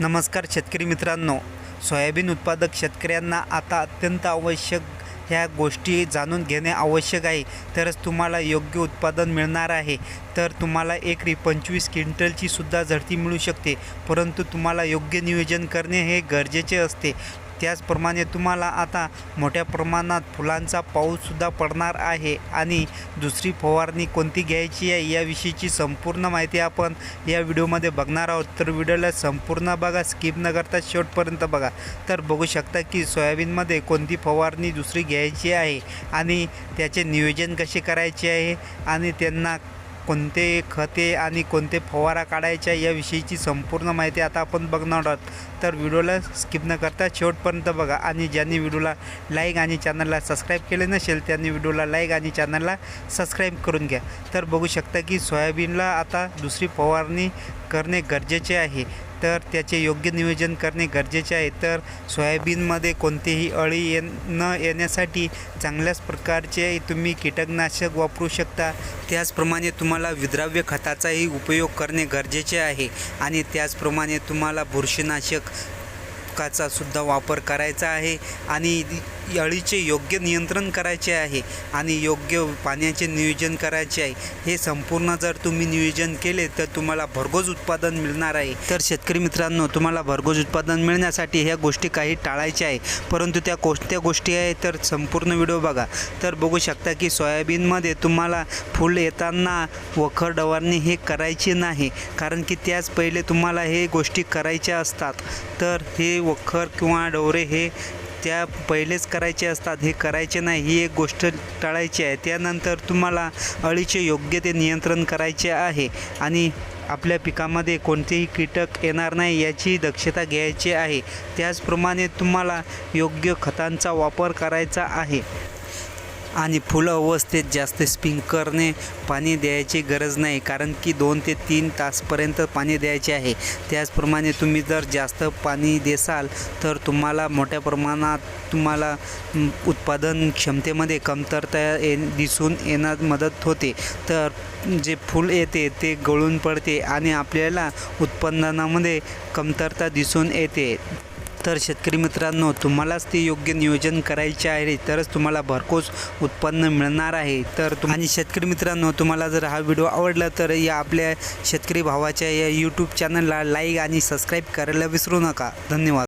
नमस्कार शेतकरी मित्रांनो. सोयाबीन उत्पादक शेतकऱ्यांना आता अत्यंत आवश्यक ह्या गोष्टी जाणून घेणे आवश्यक आहे. तरच तुम्हाला योग्य उत्पादन मिळणार आहे. तर तुम्हाला एकरी पंचवीस क्विंटलची सुद्धा झडती मिळू शकते. परंतु तुम्हाला योग्य नियोजन करणे हे गरजेचे असते. त्याचप्रमाणे तुम्हाला आता मोठ्या प्रमाणात फुलांचा पाऊससुद्धा पडणार आहे आणि दुसरी फवारणी कोणती घ्यायची आहे याविषयीची संपूर्ण माहिती आपण या व्हिडिओमध्ये बघणार आहोत. तर व्हिडिओला संपूर्ण बघा स्किप न करता शेवटपर्यंत बघा. तर बघू शकता की सोयाबीनमध्ये कोणती फवारणी दुसरी घ्यायची आहे आणि त्याचे नियोजन कसे करायचे आहे आणि त्यांना कोणते खते आणि कोणते फवारा काढायच्या याविषयीची संपूर्ण माहिती आता आपण बघणार आहोत. तर व्हिडिओला स्किप न करता शेवटपर्यंत बघा आणि ज्यांनी व्हिडिओला लाईक आणि चॅनलला सबस्क्राईब केले नसेल त्यांनी व्हिडिओला लाईक आणि चॅनलला सबस्क्राईब करून घ्या. तर बघू शकता की सोयाबीनला आता दुसरी फवारणी करणे गरजेचे आहे. तर त्याचे योग्य नियोजन करणे गरजेचे आहे. तर सोयाबीनमध्ये कोणतीही अळी ये न येण्यासाठी चांगल्याच प्रकारचे तुम्ही कीटकनाशक वापरू शकता. त्याचप्रमाणे तुम्हाला विद्राव्य खताचाही उपयोग करणे गरजेचे आहे. आणि त्याचप्रमाणे तुम्हाला बुरशीनाशक काचा सुद्धा वापर करायचा आहे. आणि अळीचे योग्य नियंत्रण करायचे आहे आणि योग्य पाण्याचे नियोजन करायचे आहे. हे संपूर्ण जर तुम्ही नियोजन केले तर तुम्हाला भरघोस उत्पादन मिळणार आहे. तर शेतकरी मित्रांनो तुम्हाला भरघोस उत्पादन मिळण्यासाठी ह्या गोष्टी काही टाळायच्या आहे. परंतु त्या कोणत्या गोष्टी आहे तर संपूर्ण व्हिडिओ बघा. तर बघू शकता की सोयाबीनमध्ये तुम्हाला फुल येताना वखर डवारणी हे करायचे नाही. कारण की त्याच पहिले तुम्हाला हे गोष्टी करायच्या असतात. तर हे वखर किंवा डवरे हे त्या पहिलेच करायचे असतात हे करायचे नाही ही एक गोष्ट टाळायची आहे. त्यानंतर तुम्हाला अळीचे योग्य ते नियंत्रण करायचे आहे आणि आपल्या पिकामध्ये कोणतेही कीटक येणार नाही याची दक्षता घ्यायची आहे. त्याचप्रमाणे तुम्हाला योग्य खतांचा वापर करायचा आहे. आणि फुलं अवस्थेत जास्त स्प्रिंकरने पाणी द्यायची गरज नाही. कारण की दोन ते तीन तासपर्यंत पाणी द्यायचे आहे. त्याचप्रमाणे तुम्ही जर जास्त पाणी देसाल तर तुम्हाला मोठ्या प्रमाणात तुम्हाला उत्पादन क्षमतेमध्ये कमतरता ये दिसून येण्यात मदत होते. तर जे फूल येते ते गळून पडते आणि आपल्याला उत्पादनामध्ये कमतरता दिसून येते. तर शेतकरी मित्रांनो तुम्हालाच ते योग्य नियोजन करायचे आहे तरच तुम्हाला भरघोस उत्पन्न मिळणार आहे. तर तुम आणि शेतकरी मित्रांनो तुम्हाला जर हा व्हिडिओ आवडला तर या आपल्या शेतकरी भावाच्या या यूट्यूब चॅनलला लाईक आणि सबस्क्राईब करायला विसरू नका. धन्यवाद.